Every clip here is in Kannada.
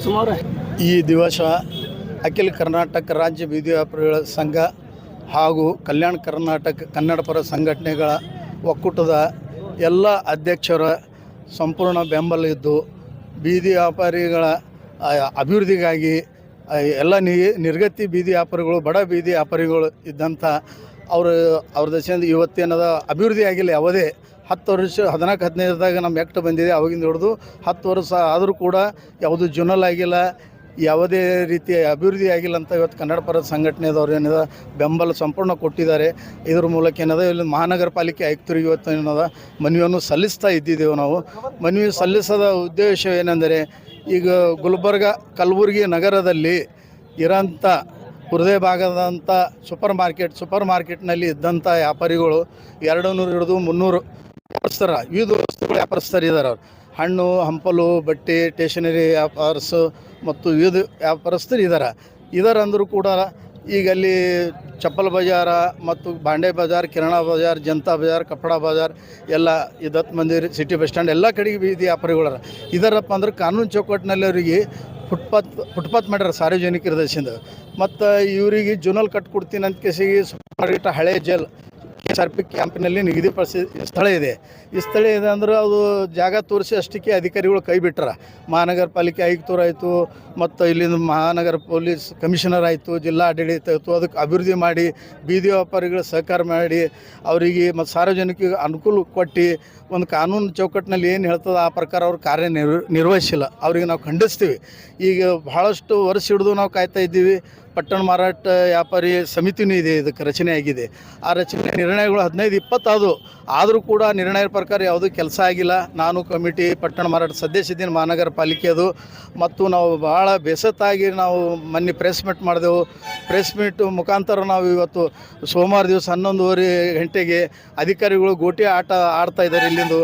ಸುಮಾರು ಈ ದಿವಸ ಅಖಿಲ ಕರ್ನಾಟಕ ರಾಜ್ಯ ಬೀದಿ ವ್ಯಾಪಾರಿಗಳ ಸಂಘ ಹಾಗೂ ಕಲ್ಯಾಣ ಕರ್ನಾಟಕ ಕನ್ನಡ ಪರ ಸಂಘಟನೆಗಳ ಒಕ್ಕೂಟದ ಎಲ್ಲ ಅಧ್ಯಕ್ಷರ ಸಂಪೂರ್ಣ ಬೆಂಬಲ ಇದ್ದು ಬೀದಿ ವ್ಯಾಪಾರಿಗಳ ಅಭಿವೃದ್ಧಿಗಾಗಿ ಎಲ್ಲ ನಿರ್ಗತಿ ಬೀದಿ ವ್ಯಾಪಾರಿಗಳು, ಬಡ ಬೀದಿ ವ್ಯಾಪಾರಿಗಳು ಇದ್ದಂಥ ಅವರು, ಅವ್ರ ದಶೆಯಿಂದ ಇವತ್ತೇನದ ಅಭಿವೃದ್ಧಿ ಆಗಿಲ್ಲ. ಯಾವುದೇ ಹತ್ತು ವರ್ಷ, ಹದಿನಾಲ್ಕು, ಹದಿನೈದರದಾಗ ನಮ್ಮ ಎಕ್ಟ್ ಬಂದಿದೆ, ಅವಾಗಿಂದ ಹಿಡಿದು ಹತ್ತು ವರ್ಷ ಆದರೂ ಕೂಡ ಯಾವುದು ಜುನಲ್ ಆಗಿಲ್ಲ. ಯಾವುದೇ ರೀತಿಯ ಅಭಿವೃದ್ಧಿ ಆಗಿಲ್ಲ ಅಂತ ಇವತ್ತು ಕನ್ನಡ ಪರ ಸಂಘಟನೆದವ್ರು ಏನಿದೆ, ಬೆಂಬಲ ಸಂಪೂರ್ಣ ಕೊಟ್ಟಿದ್ದಾರೆ. ಇದ್ರ ಮೂಲಕ ಏನದ, ಇಲ್ಲಿ ಮಹಾನಗರ ಪಾಲಿಕೆ ಆಯುಕ್ತರಿಗೆ ಇವತ್ತು ಏನದ, ಮನವಿಯನ್ನು ಸಲ್ಲಿಸ್ತಾ ಇದ್ದಿದ್ದೇವೆ ನಾವು. ಮನವಿ ಸಲ್ಲಿಸದ ಉದ್ದೇಶ ಏನೆಂದರೆ, ಈಗ ಗುಲ್ಬರ್ಗ ಕಲಬುರಗಿ ನಗರದಲ್ಲಿ ಇರೋಂಥ ಹೃದಯ ಭಾಗದಂಥ ಸೂಪರ್ ಮಾರ್ಕೆಟ್, ಸೂಪರ್ ಮಾರ್ಕೆಟ್ನಲ್ಲಿ ಇದ್ದಂಥ ವ್ಯಾಪಾರಿಗಳು ಎರಡು ನೂರು ಹಿಡಿದು ಮುನ್ನೂರು ವ್ಯಾಪಾರಸ್ಥರ ವಿವಿಧ ವಸ್ತುಗಳು ವ್ಯಾಪಾರಸ್ಥರು ಇದ್ದಾರೆ ಅವ್ರು. ಹಣ್ಣು, ಹಂಪಲು, ಬಟ್ಟೆ, ಸ್ಟೇಷನರಿ ವ್ಯಾಪಾರಸ್ ಮತ್ತು ವಿವಿಧ ವ್ಯಾಪಾರಸ್ಥರು ಇದ್ದಾರೆ ಇದರಂದರೂ ಕೂಡ ಈಗ ಅಲ್ಲಿ ಚಪ್ಪಲ್ ಬಜಾರ ಮತ್ತು ಬಾಂಡೆ ಬಜಾರ್, ಕಿರಣ ಬಜಾರ್, ಜನತಾ ಬಜಾರ್ ಕಪ್ಪಡ ಬಜಾರ್ ಎಲ್ಲ ಈ Datt Mandir city bus stand ಎಲ್ಲ ಕಡೆಗೆ ಬೀದಿ ವ್ಯಾಪಾರಿಗಳರ ಇದರಪ್ಪ ಅಂದ್ರೆ ಕಾನೂನು ಚೌಕಟ್ಟಿನಲ್ಲಿ ಅವರಿಗೆ ಫುಟ್ಪಾತ್ ಫುಟ್ಪಾತ್ ಮಾಡ್ಯಾರ ಸಾರ್ವಜನಿಕರ ದೇಶದಿಂದ. ಮತ್ತು ಇವರಿಗೆ ಜುನಲ್ ಕಟ್ಕೊಡ್ತೀನಿ ಅಂತ ಕೇಸಿಗೆ ಸುಮಾರು ಹಳೆ ಜೈಲ್ ಎಸ್ ಆರ್ ಪಿ ಕ್ಯಾಂಪಿನಲ್ಲಿ ನಿಗದಿಪಡಿಸಿ ಸ್ಥಳ ಇದೆ. ಈ ಸ್ಥಳ ಇದೆ ಅಂದ್ರೆ ಅದು ಜಾಗ ತೋರಿಸಿ ಅಷ್ಟಕ್ಕೆ ಅಧಿಕಾರಿಗಳು ಕೈ ಬಿಟ್ಟಾರ ಮಹಾನಗರ ಪಾಲಿಕೆ ಆಯುಕ್ತರು ಆಯಿತು, ಮತ್ತು ಇಲ್ಲಿಂದ ಮಹಾನಗರ ಪೊಲೀಸ್ ಕಮಿಷನರ್ ಆಯಿತು, ಜಿಲ್ಲಾ ಆಡಳಿತ ಆಯಿತು, ಅದಕ್ಕೆ ಅಭಿವೃದ್ಧಿ ಮಾಡಿ, ಬೀದಿ ವ್ಯಾಪಾರಿಗಳ ಸಹಕಾರ ಮಾಡಿ, ಅವರಿಗೆ ಮತ್ತು ಸಾರ್ವಜನಿಕರಿಗೆ ಅನುಕೂಲ ಕೊಟ್ಟು, ಒಂದು ಕಾನೂನು ಚೌಕಟ್ಟಿನಲ್ಲಿ ಏನು ಹೇಳ್ತದೆ ಆ ಪ್ರಕಾರ ಅವ್ರು ಕಾರ್ಯ ನಿರ್ ನಿರ್ವಹಿಸಿಲ್ಲ. ಅವರಿಗೆ ನಾವು ಖಂಡಿಸ್ತೀವಿ. ಈಗ ಬಹಳಷ್ಟು ವರ್ಷ ಹಿಡಿದು ನಾವು ಕಾಯ್ತಾ ಇದ್ದೀವಿ. ಪಟ್ಟಣ ಮಾರಾಟ ವ್ಯಾಪಾರಿ ಸಮಿತಿನೂ ಇದೆ, ಇದಕ್ಕೆ ರಚನೆ ಆಗಿದೆ. ಆ ರಚನೆ ನಿರ್ಣಯಗಳು ಹದಿನೈದು ಇಪ್ಪತ್ತಾದವು ಆದರೂ ಕೂಡ ನಿರ್ಣಯ ಪ್ರಕಾರ ಯಾವುದೂ ಕೆಲಸ ಆಗಿಲ್ಲ. ನಾನು ಕಮಿಟಿ ಪಟ್ಟಣ ಮಾರಾಟ ಸದಸ್ಯದ್ದೀನಿ ಮಹಾನಗರ ಪಾಲಿಕೆಯದು ಮತ್ತು ನಾವು ಭಾಳ ಬೇಸತ್ತಾಗಿ ನಾವು ಮೊನ್ನೆ ಪ್ರೆಸ್ ಮೀಟ್ ಮಾಡಿದೆವು. ಪ್ರೆಸ್ ಮೀಟ್ ಮುಖಾಂತರ ನಾವು ಇವತ್ತು ಸೋಮವಾರ ದಿವಸ ಹನ್ನೊಂದುವರೆ ಗಂಟೆಗೆ ಅಧಿಕಾರಿಗಳು ಗೋಟಿ ಆಟ ಆಡ್ತಾ ಇದ್ದಾರೆ ಇಲ್ಲಿಂದು.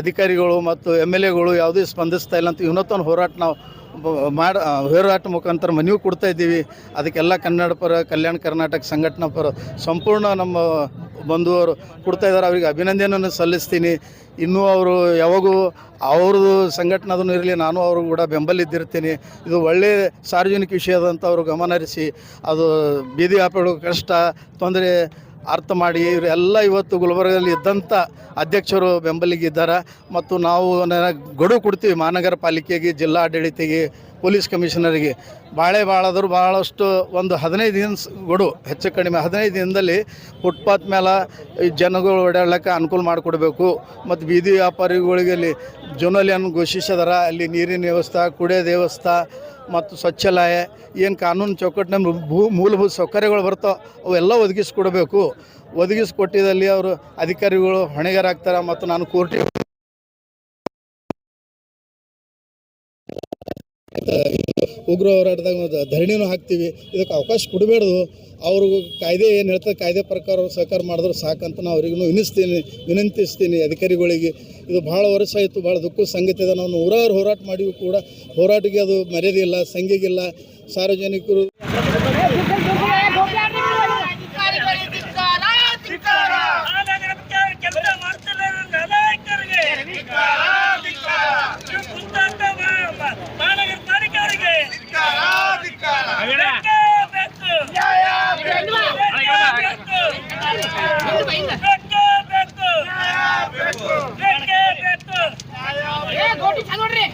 ಅಧಿಕಾರಿಗಳು ಮತ್ತು ಎಂ ಎಲ್ ಎಗಳು ಯಾವುದೇ ಸ್ಪಂದಿಸ್ತಾ ಇಲ್ಲ ಅಂತ ಇವತ್ತೊಂದು ಹೋರಾಟ ನಾವು ಮಾಡ ಹೋರಾಟ ಮುಖಾಂತರ ಮನವಿ ಕೊಡ್ತಾ ಇದ್ದೀವಿ. ಅದಕ್ಕೆಲ್ಲ ಕನ್ನಡ ಪರ, ಕಲ್ಯಾಣ ಕರ್ನಾಟಕ ಸಂಘಟನಾ ಪರ ಸಂಪೂರ್ಣ ನಮ್ಮ ಬಂಧುವರು ಕೊಡ್ತಾ ಇದ್ದಾರೆ. ಅವರಿಗೆ ಅಭಿನಂದನೆಯನ್ನು ಸಲ್ಲಿಸ್ತೀನಿ. ಇನ್ನೂ ಅವರು ಯಾವಾಗೂ ಅವ್ರದ್ದು ಸಂಘಟನೆ ಇರಲಿ, ನಾನು ಅವರು ಕೂಡ ಬೆಂಬಲಿದ್ದಿರ್ತೀನಿ. ಇದು ಒಳ್ಳೆಯ ಸಾರ್ವಜನಿಕ ವಿಷಯದಂತ ಅವರು ಗಮನಹರಿಸಿ ಅದು ಬೀದಿ ವ್ಯಾಪಾರಿಗಳು ಕಷ್ಟ, ತೊಂದರೆ ಅರ್ಥ ಮಾಡಿ ಇವರೆಲ್ಲ ಇವತ್ತು ಗುಲ್ಬರ್ಗದಲ್ಲಿ ಇದ್ದಂಥ ಅಧ್ಯಕ್ಷರು ಬೆಂಬಲಿಗಿದ್ದಾರೆ ಮತ್ತು ನಾವು ಗಡುವು ಕೊಡ್ತೀವಿ ಮಹಾನಗರ ಪಾಲಿಕೆಗೆ ಜಿಲ್ಲಾ ಆಡಳಿತಿಗೆ ಪೊಲೀಸ್ ಕಮಿಷನರಿಗೆ. ಭಾಳ ಭಾಳಾದರೂ ಭಾಳಷ್ಟು ಒಂದು ಹದಿನೈದು ದಿನ ಗೊಡು, ಹೆಚ್ಚು ಕಡಿಮೆ ಹದಿನೈದು ದಿನದಲ್ಲಿ ಫುಟ್ಪಾತ್ ಮೇಲೆ ಜನಗಳು ಓಡಾಡ್ಲಿಕ್ಕೆ ಅನುಕೂಲ ಮಾಡಿಕೊಡ್ಬೇಕು. ಮತ್ತು ಬೀದಿ ವ್ಯಾಪಾರಿಗಳಿಗೆ ಅಲ್ಲಿ ಜೋನಲಿಯನ್ನು ಘೋಷಿಸಿದಾರ, ಅಲ್ಲಿ ನೀರಿನ ವ್ಯವಸ್ಥೆ, ಕುಡಿಯೋ ವ್ಯವಸ್ಥೆ, ಮತ್ತು ಸ್ವಚ್ಛಾಲಯ, ಏನು ಕಾನೂನು ಚೌಕಟ್ಟಿನ ಭೂ, ಮೂಲಭೂತ ಸೌಕರ್ಯಗಳು ಬರ್ತಾವೆ, ಅವೆಲ್ಲ ಒದಗಿಸ್ಕೊಡ್ಬೇಕು. ಒದಗಿಸ್ಕೊಟ್ಟಿದಲ್ಲಿ ಅವರು ಅಧಿಕಾರಿಗಳು ಹೊಣೆಗಾರಾಗ್ತಾರೆ ಮತ್ತು ನಾನು ಕೋರ್ಟಿಗೆ ಉಗ್ರ ಹೋರಾಟದಾಗ ಧರಣಿನೂ ಹಾಕ್ತೀವಿ. ಇದಕ್ಕೆ ಅವಕಾಶ ಕೊಡಬೇಡ್ದು. ಅವರು ಕಾಯ್ದೆ ಏನು ಹೇಳ್ತಾರೆ ಕಾಯ್ದೆ ಪ್ರಕಾರ ಸಹಕಾರ ಮಾಡಿದ್ರು ಸಾಕಂತ ನಾವು ಅವ್ರಿಗೂ ವಿನಿಸ್ತೀನಿ, ವಿನಂತಿಸ್ತೀನಿ ಅಧಿಕಾರಿಗಳಿಗೆ. ಇದು ಭಾಳ ವರ್ಷ ಆಯಿತು, ಭಾಳ ದುಃಖದ ಸಂಗತಿ ಇದೆ ನಾವು ನೂರಾರು ಹೋರಾಟ ಮಾಡಿಯೂ ಕೂಡ ಹೋರಾಟಕ್ಕೆ ಅದು ಮರ್ಯಾದೆ ಇಲ್ಲ ಸಂಘಿಗಿಲ್ಲ ಸಾರ್ವಜನಿಕರು ಗೋಟಿ ಚಲೋ ನೋಡ್ರಿ.